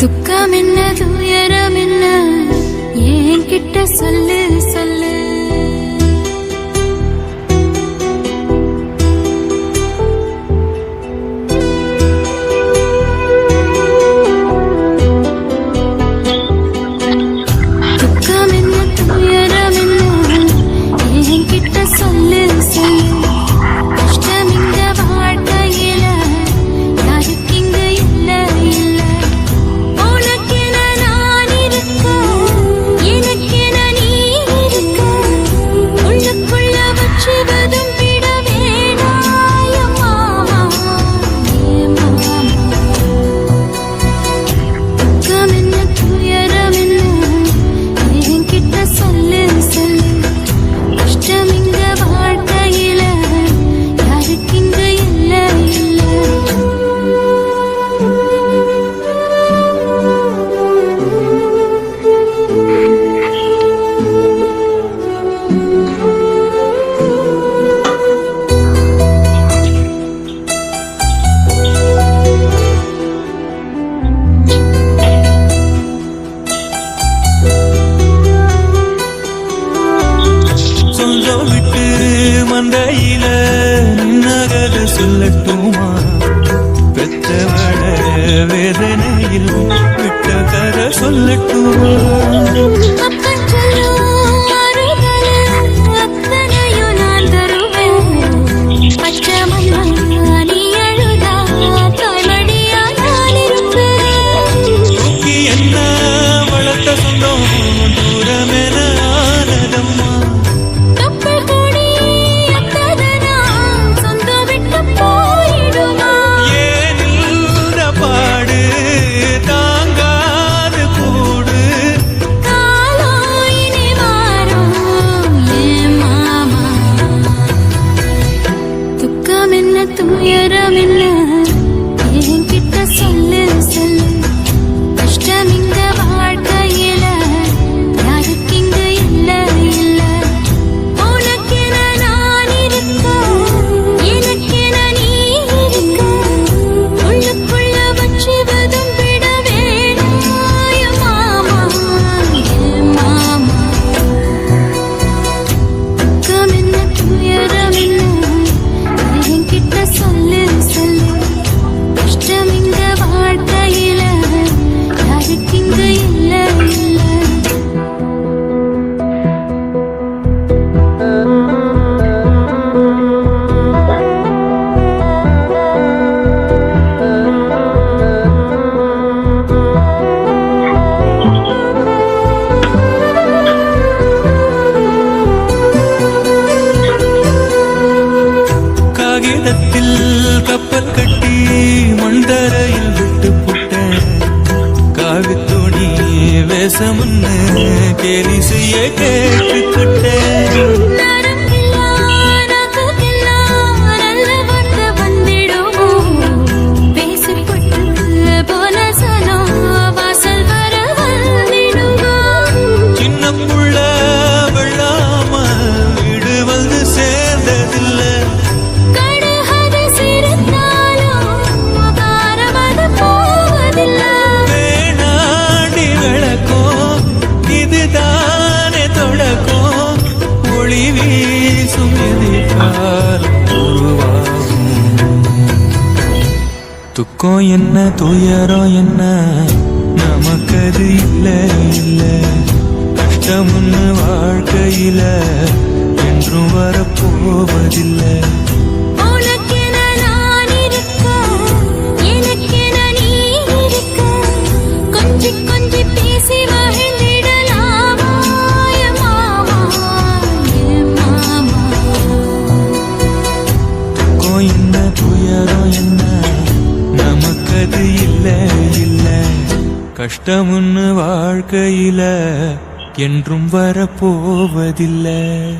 துக்கம் என்ன துயரம் என்ன ஏன் கிட்ட சொல்லு சொல்லு. சந்தையில நகல சொல்லட்டுமா? பெற்றவட வேதனையில் விட்ட கர சொல்லட்டுமா? தேசமுன்னு கேலிசிய கேட்க துன்பம் என்ன? துயரம் என்ன? நமக்கது இல்ல இல்ல. கஷ்டம்னு வாழ்க்கையில என்றும் வரப்போவதில்லை. என்றும் வரப்போவதில்லை.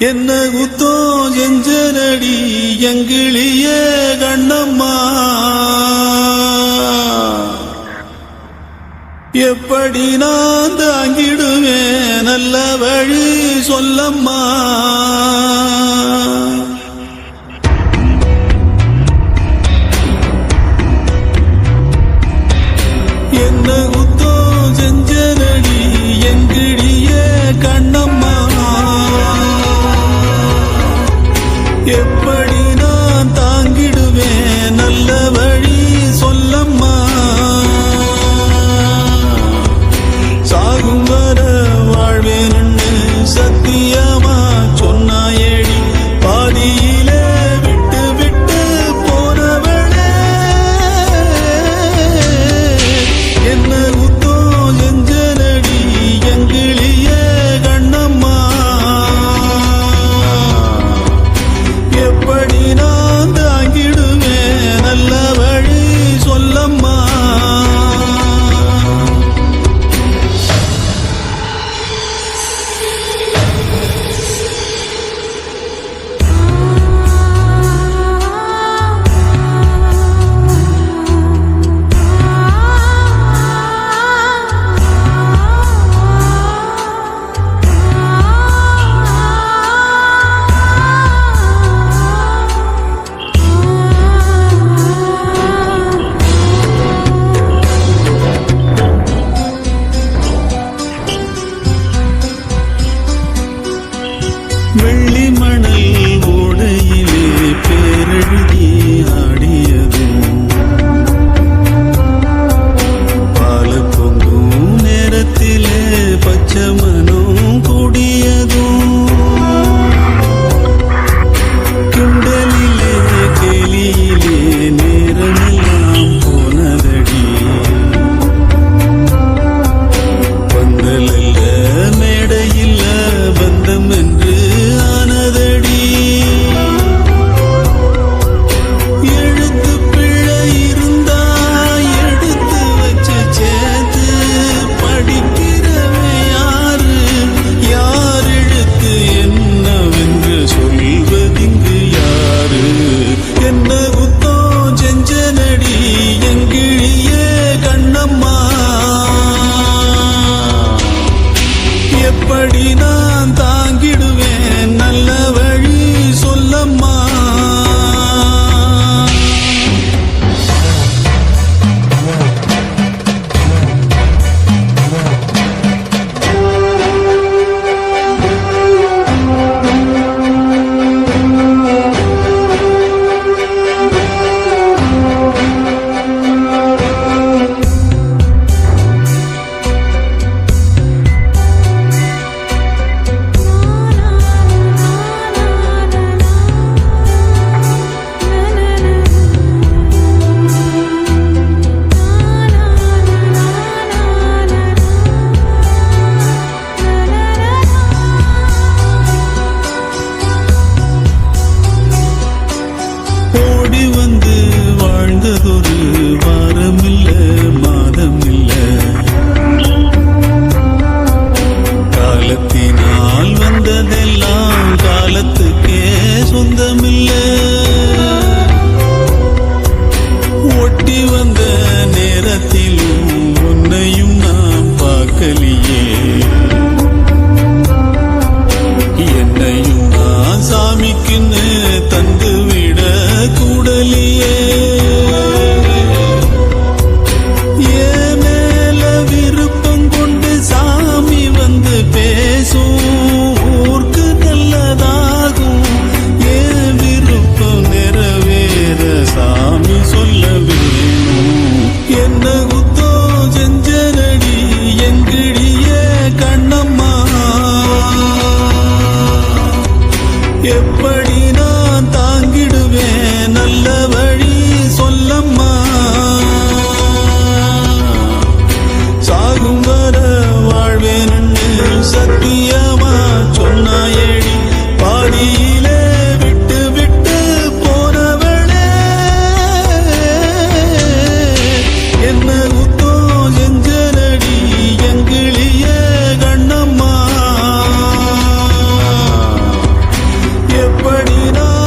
என்ன குத்தோ எஞ்சனடி எங்கிளிய கண்ணம்மா? எப்படி நான் தாங்கிடுவேன் நல்ல வழி சொல்லம்மா? என்ன குத்தோ செஞ்சனடி எங்கிடிய கண்ண